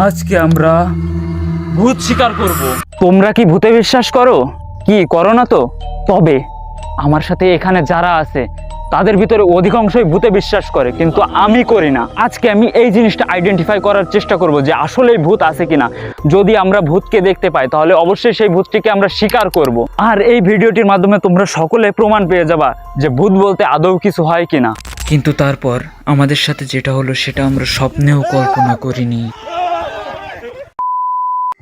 আজকে আমরা ভূত শিকার করব। তোমরা কি ভূতে বিশ্বাস করো? কি করো না তো? তবে আমার সাথে এখানে যারা আছে তাদের ভিতরে অধিকাংশই ভূতে বিশ্বাস করে কিন্তু আমি করি না। আজকে আমি এই জিনিসটা আইডেন্টিফাই করার চেষ্টা করব যে আসলেই ভূত আছে কিনা। যদি আমরা ভূতকে দেখতে পাই তাহলে অবশ্যই সেই ভূতটিকে আমরা স্বীকার করব। আর এই ভিডিওটির মাধ্যমে তোমরা সকলে প্রমাণ পেয়ে যাবা যে ভূত বলতে আদৌ কিছু হয় কিনা। কিন্তু তারপর আমাদের সাথে যেটা হলো সেটা আমরা স্বপ্নেও কল্পনা করিনি।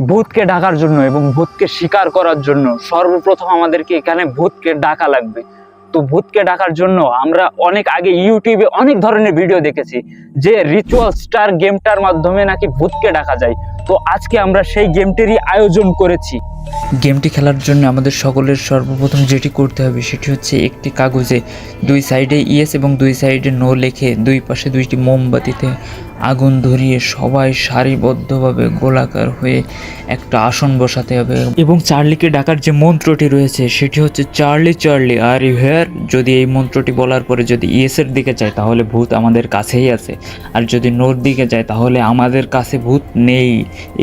ভূতকে ডাকার জন্য এবং ভূতকে শিকার করার জন্য সর্বপ্রথম আমাদেরকে এখানে ভূতকে ডাকা লাগবে। তো ভূতকে ডাকার জন্য আমরা অনেক আগে ইউটিউবে অনেক ধরনের ভিডিও দেখেছি যে রিচুয়াল স্টার গেমটার মাধ্যমে নাকি ভূতকে ডাকা যায়। তো আজকে আমরা সেই গেমটিরই আয়োজন করেছি। গেমটি খেলার জন্য আমাদের সকলের সর্বপ্রথম যেটি করতে হবে সেটি হচ্ছে একটি কাগজে দুই সাইডে ইয়েস এবং দুই সাইডে নো লেখে দুই পাশে দুইটি মোমবাতিতে আগুন ধরিয়ে সবাই সারিবদ্ধভাবে গোলাকার হয়ে একটা আসন বসাতে হবে। এবং চার্লিকে ডাকার যে মন্ত্রটি রয়েছে সেটি হচ্ছে Charlie Charlie are you here যদি এই মন্ত্রটি বলার পরে যদি ইয়েসের দিকে যায় তাহলে ভূত আমাদের কাছেই আছে। আর যদি নোর দিকে যায় তাহলে আমাদের কাছে ভূত নেই।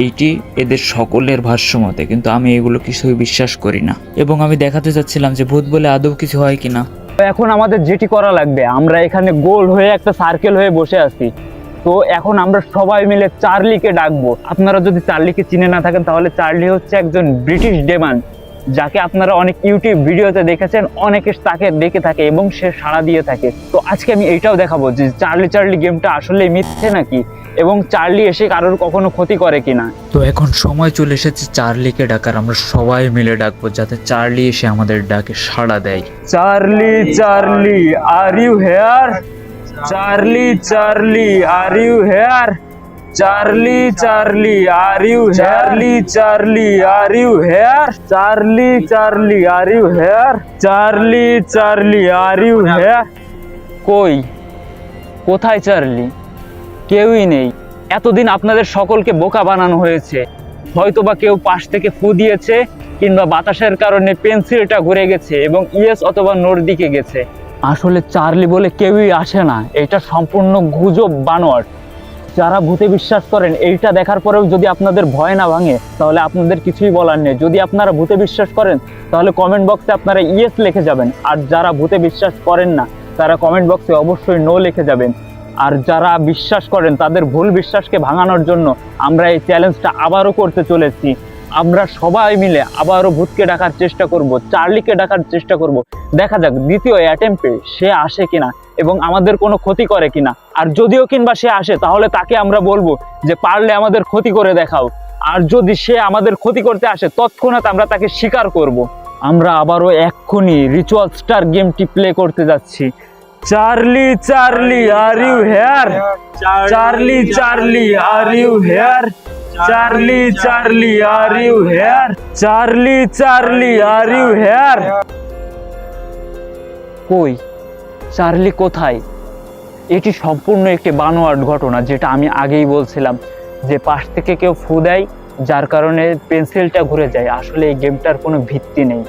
এইটি এদের সকলের ভাষ্যমতে, কিন্তু আমি এগুলো কিছুই বিশ্বাস করি না। এবং আমি দেখাতে চাচ্ছিলাম যে ভূত বলে আদৌ কিছু হয় কিনা। তো এখন আমাদের যেটি করা লাগবে, আমরা এখানে গোল হয়ে একটা সার্কেল হয়ে বসে আছি। তো এখন আমরা সবাই মিলে চার্লিকে ডাকবো। আপনারা যদি চার্লিকে চিনে না থাকেন, তাহলে চার্লি হচ্ছে একজন ব্রিটিশ ডেমান, যাকে আপনারা অনেক ইউটিউব ভিডিওতে দেখেছেন, অনেকে তাকে দেখে থাকে এবং সে সাড়া দিয়ে থাকে। তো আজকে আমি এইটাও দেখাবো যে চার্লি চার্লি গেমটা আসলে মিথ্যে নাকি? এবং চার্লি এসে কারোর কখনো ক্ষতি করে কিনা। তো এখন সময় চলে এসেছে চার্লিকে ডাকার আমরা সবাই মিলে ডাকবো যাতে চার্লি এসে আমাদের ডাকে সাড়া দেয়। Charlie Charlie are you here Charlie Charlie are you here Charlie Charlie are you Charlie Charlie are you here Charlie Charlie are you here Charlie Charlie are you here কই? কোথায় চার্লি? কেউই নেই। এতদিন আপনাদের সকলকে বোকা বানানো হয়েছে। হয়তোবা কেউ পাশ থেকে ফু দিয়েছে কিংবা বাতাসের কারণে পেন্সিলটা ঘুরে গেছে এবং ইয়েস অথবা নোর দিকে গেছে। আসলে চার্লি বলে কেউই আসে না। এটা সম্পূর্ণ গুজব বানোয়াট। যারা ভূতে বিশ্বাস করেন, এইটা দেখার পরেও যদি আপনাদের ভয় না ভাঙে, তাহলে আপনাদের কিছুই বলার নেই। যদি আপনারা ভূতে বিশ্বাস করেন, তাহলে কমেন্ট বক্সে আপনারা ইয়েস লিখে যাবেন। আর যারা ভূতে বিশ্বাস করেন না, তারা কমেন্ট বক্সে অবশ্যই নো লিখে যাবেন। আর যারা বিশ্বাস করেন, তাদের ভুল বিশ্বাসকে ভাঙানোর জন্য আমরা এই চ্যালেঞ্জটা আবারও করতে চলেছি। আমরা সবাই মিলে আবারও ভূতকে ডাকার চেষ্টা করব, চার্লিকে ডাকার চেষ্টা করব। দেখা যাক, দ্বিতীয় অ্যাটেম্পে সে আসে কিনা এবং আমাদের কোনো ক্ষতি করে কিনা। আর যদিও কিংবা সে আসে, তাহলে তাকে আমরা বলব যে, পারলে আমাদের ক্ষতি করে দেখাও। আর যদি সে আমাদের ক্ষতি করতে আসে, তৎক্ষণাৎ আমরা তাকে স্বীকার করব। আমরা আবারও এক্ষুনি রিচুয়াল স্টার গেমটি প্লে করতে যাচ্ছি। Charlie Charlie are you here Charlie Charlie are you here Charlie Charlie are you here Charlie Charlie are you here কই? চার্লি কোথায়? এটি সম্পূর্ণ একটি বানোয়াট ঘটনা যেটা আমি আগেই বলছিলাম যে পাশ থেকে কেউ ফু দেয়, যার কারণে পেন্সিলটা ঘুরে যায়। আসলে এই গেমটার কোনো ভিত্তি নেই।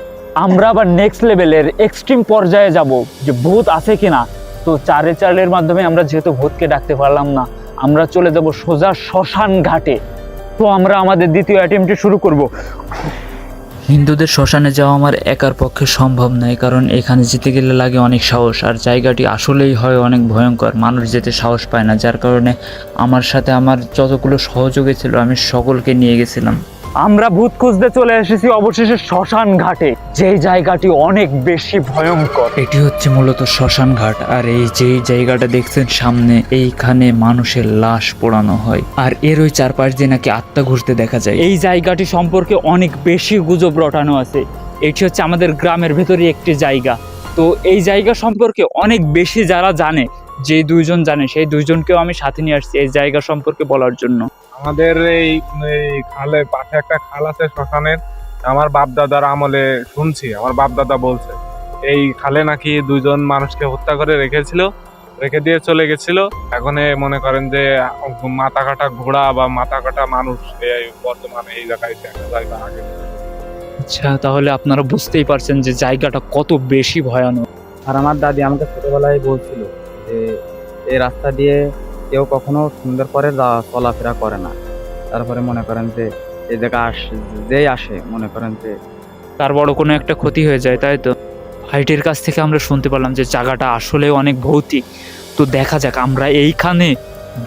আমরা আবার নেক্সট লেভেলের এক্সট্রিম পর্যায়ে যাব যে ভূত আছে কিনা। তো চারে চারের মাধ্যমে আমরা যেহেতু ভূতকে ডাকতে পারলাম না, আমরা চলে যাব সোজা শ্মশান ঘাটে। তো আমরা আমাদের দ্বিতীয় অ্যাটেম্পটি শুরু করব। হিন্দুদের শ্মশানে যাওয়া আমার একার পক্ষে সম্ভব নয়, কারণ এখানে যেতে গেলে লাগে অনেক সাহস, আর জায়গাটি আসলেই হয় অনেক ভয়ঙ্কর। মানুষ যেতে সাহস পায় না, যার কারণে আমার সাথে আমার যতগুলো সহযোগী ছিল, আমি সকলকে নিয়ে গেছিলাম। আমরা ভূত খুঁজতে চলে এসেছি অবশেষে শ্মশান ঘাটে। যেই জায়গাটি অনেক বেশি ভয়ঙ্কর। এটি হচ্ছে মূলত শ্মশান ঘাট, আর এই যেই জায়গাটা দেখছেন সামনে, এইখানে মানুষের লাশ পোড়ানো হয়। আর এর ওই চারপাশ দিয়ে নাকি আত্মা ঘুরতে দেখা যায়। এই জায়গাটি সম্পর্কে অনেক বেশি গুজব রটানো আছে। এটি হচ্ছে আমাদের গ্রামের ভেতরে একটি জায়গা। তো এই জায়গা সম্পর্কে অনেক বেশি যারা জানে, যে দুইজন জানে, সেই দুইজনকেও আমি সাথে নিয়ে আসছি এই জায়গা সম্পর্কে বলার জন্য। আমাদের এই এই খালে পাশে একটা খাল আছে শ্মশানের আমার বাপ দাদার আমলে শুনছি আমার বাপ দাদা বলছে এই খালে নাকি দুজন মানুষকে হত্যা করে রেখেছিল রেখে দিয়ে চলে গেছিল এখন মনে করেন যে মাথা কাটা ঘোড়া বা মাথা কাটা মানুষ বর্তমানে এই জায়গায় দেখা যায় বা আগে। আচ্ছা তাহলে আপনারা বুঝতেই পারছেন যে জায়গাটা কত বেশি ভয়ানক। আর আমার দাদি আমাকে ছোটবেলায় বলছিল যে এই রাস্তা দিয়ে কেউ কখনো সুন্দর করে চলাফেরা করে না। তারপরে মনে করেন যে এই জায়গা আস যেই আসে মনে করেন যে তার বড় কোনো একটা ক্ষতি হয়ে যায় তাই তো? ভাইটির কাছ থেকে আমরা শুনতে পারলাম যে জায়গাটা আসলে অনেক ভৌতিক। তো দেখা যাক আমরা এইখানে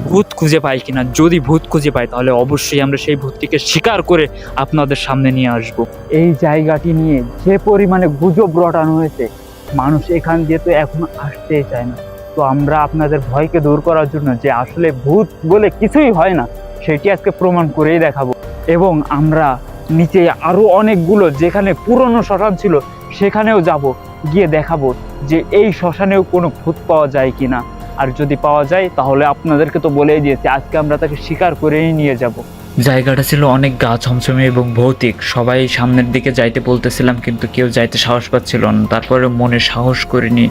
ভূত খুঁজে পাই কিনা। যদি ভূত খুঁজে পাই তাহলে অবশ্যই আমরা সেই ভূতটিকে স্বীকার করে আপনাদের সামনে নিয়ে আসব। এই জায়গাটি নিয়ে যে পরিমাণে গুজব রটানো হয়েছে মানুষ এখান দিয়ে তো এখন আসতেই চায় না। তো আমরা আপনাদের ভয়কে দূর করার জন্য যে আসলে ভূত বলে কিছুই হয় না, সেটি আজকে প্রমাণ করেই দেখাবো। এবং আমরা নিচে আরও অনেকগুলো যেখানে পুরনো শ্মশান ছিল, সেখানেও যাব, গিয়ে দেখাবো যে এই শ্মশানেও কোনো ভূত পাওয়া যায় কিনা। আর যদি পাওয়া যায়, তাহলে আপনাদেরকে তো বলেই দিয়েছি, আজকে আমরা তাকে স্বীকার করেই নিয়ে যাব। জায়গাটা ছিল অনেক গা ছমছমে এবং ভৌতিক। সবাই সামনের দিকে যাইতে বলতেছিলাম, কিন্তু কেউ যাইতে সাহস পাচ্ছিল না। তারপরে মনে সাহস করিনি।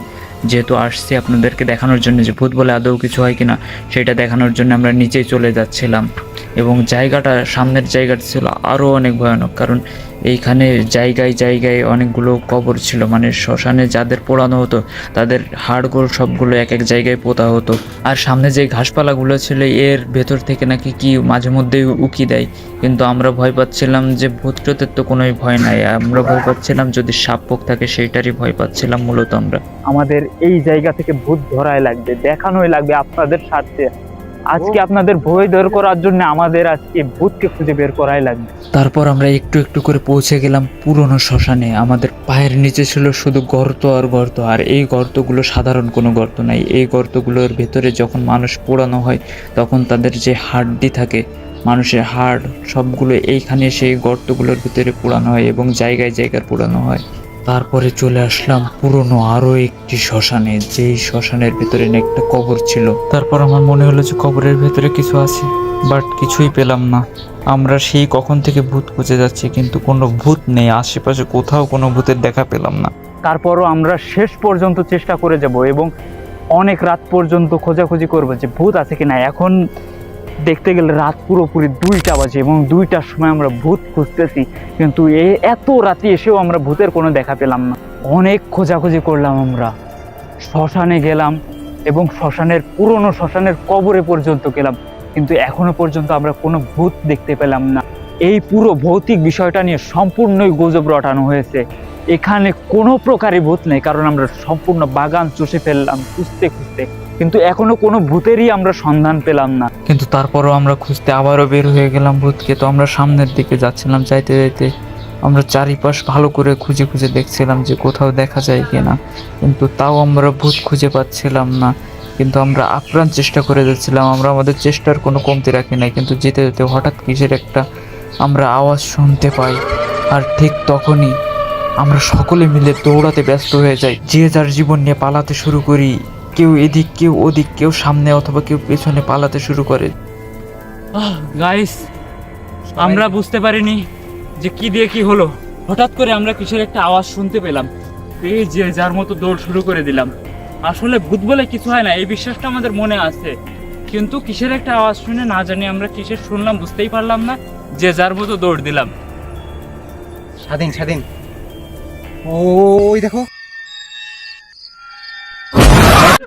যেহেতু আসছি আপনাদেরকে দেখানোর জন্য যে ভূত বলে আদৌ কিছু হয় কিনা, সেটা দেখানোর জন্য আমরা নিচেই চলে যাচ্ছিলাম। এবং জায়গাটা সামনের জায়গাটা ছিল আরও অনেক ভয়ানক, কারণ এইখানে জায়গায় জায়গায় অনেকগুলো কবর ছিল। মানে শ্মশানে যাদের পোড়ানো হতো, তাদের হাড়গোড় সবগুলো এক এক জায়গায় পোতা হতো। আর সামনে যে ঘাসপালাগুলো ছিল, এর ভেতর থেকে নাকি কি মাঝে মধ্যেই উকি দেয়। কিন্তু আমরা ভয় পাচ্ছিলাম যে ভূত টুতের তো কোনোই ভয় নাই। আমরা ভয় পাচ্ছিলাম যদি সাপ পোক থাকে, সেইটারই ভয় পাচ্ছিলাম মূলত আমরা। আমাদের এই জায়গা থেকে ভূত ধরাই লাগবে দেখানোই লাগবে আপনাদের স্বার্থে। আজকে আপনাদের ভয় দূর করার জন্য আমাদের আজকে ভূতকে খুঁজে বের করাই লাগবে। তারপর আমরা একটু একটু করে পৌঁছে গেলাম পুরনো শ্মশানে। আমাদের পায়ের নিচে ছিল শুধু গর্ত আর গর্ত আর এই গর্তগুলো সাধারণ কোনো গর্ত নাই। এই গর্তগুলোর ভেতরে যখন মানুষ পোড়ানো হয় তখন তাদের যে হাড্ডি থাকে মানুষের হাড় সবগুলো এইখানে সেই গর্তগুলোর ভিতরে পোড়ানো হয় এবং জায়গায় জায়গায় পোড়ানো হয়। তারপরে চলে আসলাম পুরনো আরও একটি শ্মশানে, যেই শ্মশানের ভিতরে না একটা কবর ছিল। তারপর আমার মনে হলো যে কবরের ভেতরে কিছু আছে, বাট কিছুই পেলাম না। আমরা সেই কখন থেকে ভূত খুঁজে যাচ্ছি, কিন্তু কোনো ভূত নেই, আশেপাশে কোথাও কোনো ভূতের দেখা পেলাম না। তারপরও আমরা শেষ পর্যন্ত চেষ্টা করে যাব এবং অনেক রাত পর্যন্ত খোঁজাখুঁজি করব যে ভূত আছে কিনা। এখন দেখতে গেলে রাত পুরোপুরি দুইটা বাজে এবং দুইটার সময় আমরা ভূত খুঁজতেছি। কিন্তু এ এত রাতে এসেও আমরা ভূতের কোনো দেখা পেলাম না। অনেক খোঁজাখুঁজি করলাম আমরা। শ্মশানে গেলাম এবং শ্মশানের পুরনো শ্মশানের কবরে পর্যন্ত গেলাম। কিন্তু এখনও পর্যন্ত আমরা কোনো ভূত দেখতে পেলাম না। এই পুরো ভৌতিক বিষয়টা নিয়ে সম্পূর্ণই গুজব রটানো হয়েছে। এখানে কোনো প্রকারই ভূত নেই, কারণ আমরা সম্পূর্ণ বাগান চষে ফেললাম খুঁজতে খুঁজতে। কিন্তু এখনও কোনো ভূতেরই আমরা সন্ধান পেলাম না। কিন্তু তারপরও আমরা খুঁজতে আবারও বের হয়ে গেলাম ভূতকে। তো আমরা সামনের দিকে যাচ্ছিলাম, যাইতে যাইতে আমরা চারিপাশ ভালো করে খুঁজে খুঁজে দেখছিলাম যে কোথাও দেখা যায় কিনা। কিন্তু তাও আমরা ভূত খুঁজে পাচ্ছিলাম না। কিন্তু আমরা আপ্রাণ চেষ্টা করে যাচ্ছিলাম, আমরা আমাদের চেষ্টার কোনো কমতি রাখি নাই। কিন্তু যেতে যেতে হঠাৎ কিসের একটা আমরা আওয়াজ শুনতে পাই। আর ঠিক তখনই আমরা সকলে মিলে দৌড়াতে ব্যস্ত হয়ে যাই। যে যার জীবন নিয়ে পালাতে শুরু করি। কেউ এদিক কেউ ওদিক কেউ সামনে অথবা কেউ পেছনে পালাতে শুরু করে। গাইস আমরা বুঝতে পারিনি যে কি দিয়ে কি হলো। হঠাৎ করে আমরা কিসের একটা আওয়াজ শুনতে পেলাম। এই যে যার মতো দৌড় শুরু করে দিলাম। আসলে ভূত বলে কিছু হয় না এই বিশ্বাসটা আমাদের মনে আছে। কিন্তু কিসের একটা আওয়াজ শুনে না জানি আমরা কিসের শুনলাম বুঝতেই পারলাম না যে যার মতো দৌড় দিলাম। স্বাধীন স্বাধীন। ওই দেখো